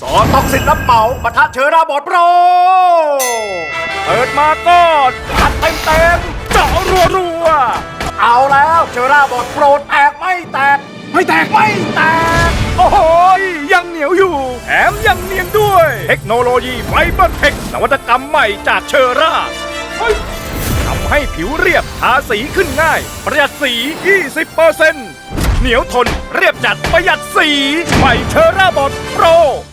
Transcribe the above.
สอนท็อกสิทธิ์รับเมาปะทะเชอราบอดโปรเปิดมาก็อัดเต็มเต็มเจาะรัวรัวเอาแล้วเชอราบอดโปรแตกไม่แตก ไม่แตกไม่แตก โอ้โหยยังเหนียวอยู่แถมยังเนียนด้วย เทคโนโลยีไฟเบอร์เทคนวัตกรรมใหม่จากเชอราทำให้ผิวเรียบทาสีขึ้นง่าย ประหยัดสี 20%เหนียวทนเรียบจัดประหยัดสีใหม่เชอร่าบอดโปร